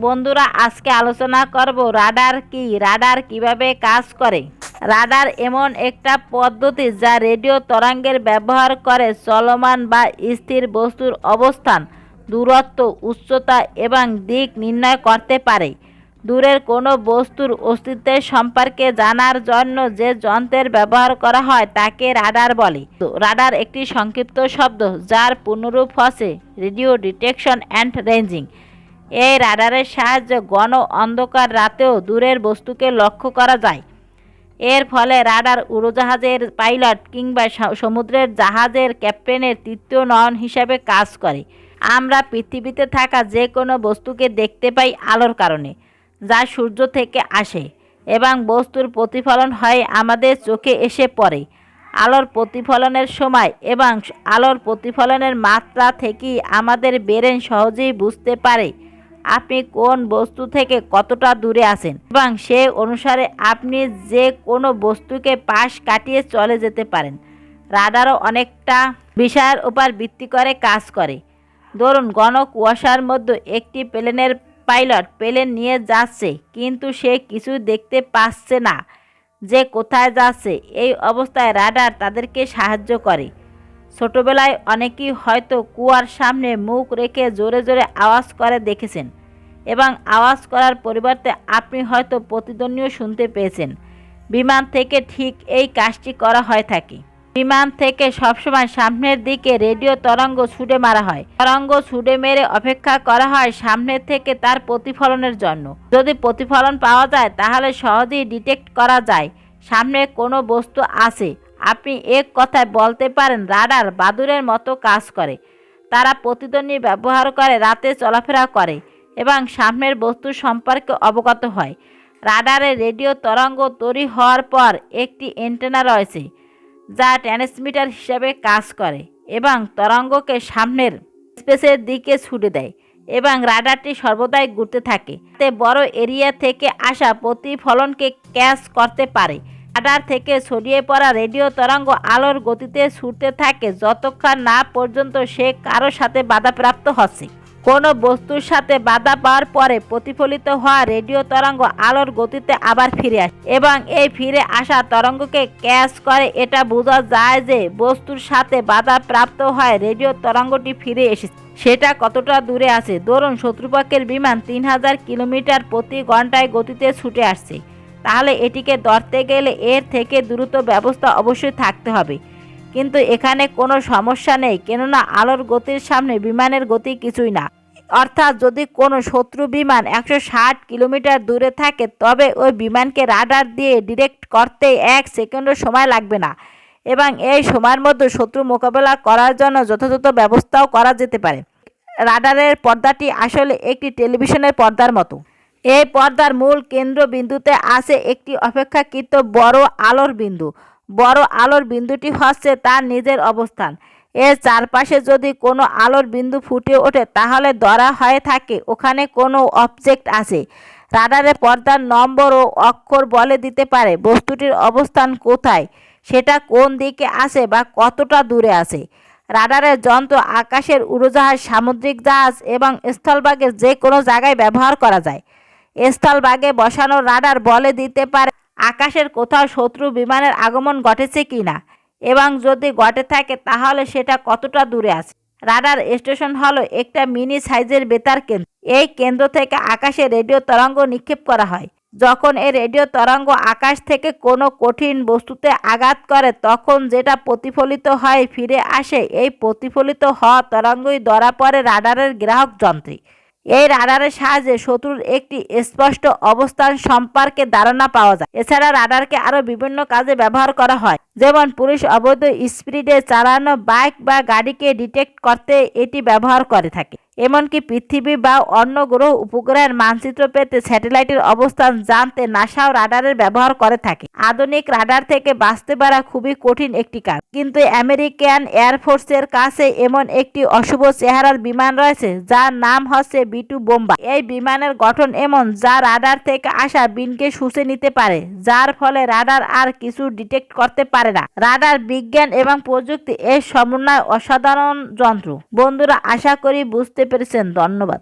বন্ধুরা, আজকে আলোচনা করব রাডার কি, রাডার কীভাবে কাজ করে। রাডার এমন একটা পদ্ধতি যা রেডিও তরঙ্গের ব্যবহার করে চলমান বা স্থির বস্তুর অবস্থান, দূরত্ব, উচ্চতা এবং দিক নির্ণয় করতে পারে। দূরের কোনো বস্তুর অস্তিত্বের সম্পর্কে জানার জন্য যে যন্ত্রের ব্যবহার করা হয় তাকে রাডার বলে। রাডার একটি সংক্ষিপ্ত শব্দ যার পুনরূপ হচ্ছে রেডিও ডিটেকশন অ্যান্ড রেঞ্জিং। এই রাডারের সাহায্যে ঘন অন্ধকার রাতেও দূরের বস্তুকে লক্ষ্য করা যায়। এর ফলে রাডার উড়োজাহাজের পাইলট কিংবা সমুদ্রের জাহাজের ক্যাপ্টেনের তৃতীয় নয়ন হিসাবে কাজ করে। আমরা পৃথিবীতে থাকা যে কোনো বস্তুকে দেখতে পাই আলোর কারণে, যা সূর্য থেকে আসে এবং বস্তুর প্রতিফলন হয় আমাদের চোখে এসে পড়ে। আলোর প্রতিফলনের সময় এবং আলোর প্রতিফলনের মাত্রা থেকেই আমাদের ব্রেন সহজেই বুঝতে পারে আপনি কোন বস্তু থেকে কতটা দূরে আছেন? এবং সে অনুসারে আপনি যে কোনো বস্তুকে পাশ কাটিয়ে চলে যেতে পারেন। রাডারও অনেকটা বিষয়ের উপর ভিত্তি করে কাজ করে। ধরুন ঘন কুয়াশার মধ্যে একটি প্লেনের পাইলট প্লেন নিয়ে যাচ্ছে, কিন্তু সে কিছু দেখতে পাচ্ছে না যে কোথায় যাচ্ছে। এই অবস্থায় রাডার তাদেরকে সাহায্য করে। ছোটবেলায় অনেকেই হয়তো কুয়ার সামনে মুখ রেখে জোরে জোরে আওয়াজ করে দেখেছেন এবং আওয়াজ করার পরিবর্তে আপনি হয়তো প্রতিদ্বন্দ্বীও শুনতে পেয়েছেন। বিমান থেকে ঠিক এই কাজটি করা হয়ে থাকে। বিমান থেকে সবসময় সামনের দিকে রেডিও তরঙ্গ ছুটে মারা হয়। তরঙ্গ ছুটে মেরে অপেক্ষা করা হয় সামনের থেকে তার প্রতিফলনের জন্য। যদি প্রতিফলন পাওয়া যায় তাহলে সহজেই ডিটেক্ট করা যায়। সামনে কোনো বস্তু আছে। আপনি এক কথায় বলতে পারেন, রাডার বাদুরের মতো কাজ করে। তারা প্রতিদ্বন্দ্বী ব্যবহার করে, রাতে চলাফেরা করে এবং সামনের বস্তু সম্পর্কে অবগত হয়। রাডারে রেডিও তরঙ্গ তৈরি হওয়ার পর একটি অ্যান্টেনা রয়েছে, যা ট্রান্সমিটার হিসাবে কাজ করে এবং তরঙ্গকে সামনের স্পেসের দিকে ছুটে দেয় এবং রাডারটি সর্বদাই ঘুরতে থাকে। এতে বড় এরিয়া থেকে আসা প্রতিফলনকে ক্যাচ করতে পারে। রাডার থেকে ছড়িয়ে পড়া রেডিও তরঙ্গ আলোর গতিতে ছুটতে থাকে যতক্ষণ না পর্যন্ত সে কারও সাথে বাধাপ্রাপ্ত হচ্ছে। কোনো বস্তুর সাথে বাধা পাওয়ার পরে প্রতিফলিত হওয়া রেডিও তরঙ্গ আলোর গতিতে আবার ফিরে আসে এবং এই ফিরে আসা তরঙ্গকে ক্যাচ করে। এটা বোঝা যায় যে বস্তুর সাথে বাধা প্রাপ্ত হয় রেডিও তরঙ্গটি ফিরে এসেছে। সেটা কতটা দূরে আছে? ধরুন শত্রুপক্ষের বিমান তিন হাজার কিলোমিটার প্রতি ঘন্টায় গতিতে ছুটে আসছে। তাহলে এটিকে ধরতে গেলে এর থেকে দ্রুত ব্যবস্থা অবশ্যই থাকতে হবে। কিন্তু এখানে কোনো সমস্যা নেই, কেননা আলোর গতির সামনে বিমানের গতি কিছুই না। অর্থাৎ যদি কোনো শত্রু বিমান একশো ষাট কিলোমিটার দূরে থাকে, তবে ওই বিমানকে রাডার দিয়ে ডিরেক্ট করতে এক সেকেন্ডও সময় লাগবে না। এবং এই সময়ের মধ্যে শত্রু মোকাবেলা করার জন্য যথাযথ ব্যবস্থাও করা যেতে পারে। রাডারের পর্দাটি আসলে একটি টেলিভিশনের পর্দার মতো। এই পর্দার মূল কেন্দ্রবিন্দুতে আছে একটি অপেক্ষাকৃত বড় আলোর বিন্দু। বড় আলোর বিন্দুটি হচ্ছে তার নিজের অবস্থান। এর চারপাশে যদি কোনো আলোর বিন্দু ফুটে ওঠে, তাহলে ধরা হয়ে থাকে ওখানে কোনো অবজেক্ট আছে। রাডারে পর্দার নম্বর ও অক্ষর বলে দিতে পারে বস্তুটির অবস্থান কোথায়, সেটা কোন দিকে আছে বা কতটা দূরে আছে। রাডারের যন্ত্র আকাশের উড়োজাহাজ, সামুদ্রিক জাহাজ এবং স্থলভাগের যে কোনো জায়গায় ব্যবহার করা যায়। স্থলভাগে বসানো রাডার বলে দিতে পারে, আকাশের কোথাও শত্রু বিমানের আগমন ঘটেছে কি না এবং যদি ঘটে থাকে, তাহলে সেটা কতটা দূরে আছে? রাডার স্টেশন হলো একটা মিনি সাইজের বেতার কেন্দ্র। এই কেন্দ্র থেকে আকাশে রেডিও তরঙ্গ নিক্ষেপ করা হয়। যখন এই রেডিও তরঙ্গ আকাশ থেকে কোনো কঠিন বস্তুতে আঘাত করে, তখন যেটা প্রতিফলিত হয় ফিরে আসে। এই প্রতিফলিত হওয়া তরঙ্গই ধরা পড়ে রাডারের গ্রাহক যন্ত্রে। এই রাডারের সাহায্যে শত্রুর একটি স্পষ্ট অবস্থান সম্পর্কে ধারণা পাওয়া যায়। এছাড়া রাডারকে আরও বিভিন্ন কাজে ব্যবহার করা হয়, যেমন পুলিশ অবৈধ স্পিডে চালানো বাইক বা গাড়িকে ডিটেক্ট করতে এটি ব্যবহার করে থাকে। এমনকি পৃথিবী বা অন্য গ্রহ উপগ্রহের মানচিত্র পেতে স্যাটেলাইটের অবস্থান জানতে নাসাও রাডারের ব্যবহার করে থাকে। আধুনিক রাডার থেকে বাঁচতে পারা খুবই কঠিন একটি কাজ। কিন্তু আমেরিকান এয়ারফোর্সের কাছে এমন একটি অশুভ চেহারার বিমান রয়েছে, যার নাম হচ্ছে বিটু বোম্বা। এই বিমানের গঠন এমন, যা রাডার থেকে আসা বিনকে শুষে নিতে পারে, যার ফলে রাডার আর কিছু ডিটেক্ট করতে পারে না। রাডার বিজ্ঞান এবং প্রযুক্তি এর সমন্বয় অসাধারণ যন্ত্র। বন্ধুরা, আশা করি বুঝতে পেরেছেন ধন্যবাদ।